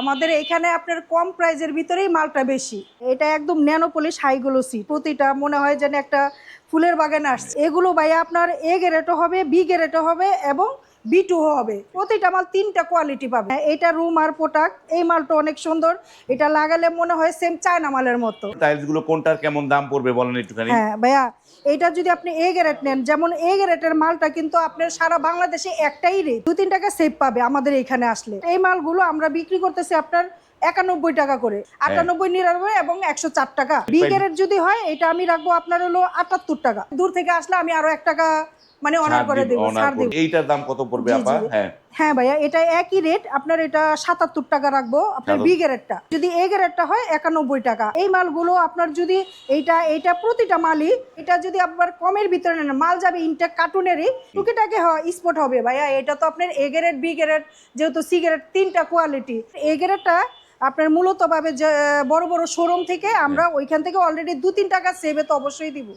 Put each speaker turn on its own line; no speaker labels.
আমাদের এখানে আপনার কম প্রাইজের ভিতরেই মালটা বেশি। এটা একদম ন্যানোপলিশ হাইগুলো সি প্রতিটা মনে হয় যেন একটা ফুলের বাগান আসছে। এগুলো ভাইয়া আপনার এ গ্রেটও হবে বি গ্রেটও হবে এবং বি টু হবে। প্রতিটা মাল তিনটা কোয়ালিটি পাবে। এটা রুম আর পোটাক এই মালটা অনেক সুন্দর। এটা লাগালে মনে হয় সেম চায়না মালের মতো।
টাইলসগুলো কোনটার কেমন দাম পড়বে বলেন একটুখানি?
হ্যাঁ ভাইয়া এটা যদি আপনি এ গ্রেড নেন যেমন এ গ্রেডের মালটা কিন্তু আপনার সারা বাংলাদেশে একটাই রেট দু তিন টাকা সেভ পাবে আমাদের এখানে আসলে। এই মালগুলো আমরা বিক্রি করতেছি আপনার একানব্বই টাকা করে আটানব্বই নিরানব্বই এবং একশো চার টাকা। বি গ্রেড যদি হয় এটা আমি রাখব আপনার হলো আটাত্তর টাকা। দূর থেকে আসলে আমি আরও এক টাকা মানে অনার করে
দেবো। এইটার দাম কত পড়বে আপা? হ্যাঁ।
হ্যাঁ ভাইয়া এটা একই রেট আপনার এটা সাতাত্তর টাকা রাখব আপনার। বি গ্রেডটা যদি এ গ্রেডটা হয় একানব্বই টাকা। এই মালগুলো আপনার যদি এইটা এইটা প্রতিটা মালই এটা যদি আপনার কমের ভিতরে নেন মাল যাবে ইনটেক কার্টুনেরই টুকিটাকে হয় স্পট হবে। ভাইয়া এটা তো আপনার এ গ্রেড বি গ্রেড যেহেতু সি গ্রেড তিনটা কোয়ালিটি এ গ্রেডটা আপনার মূলত ভাবে বড় বড় শোরুম থেকে আমরা ওইখান থেকে অলরেডি দু তিন টাকা সেভে তো অবশ্যই দিব।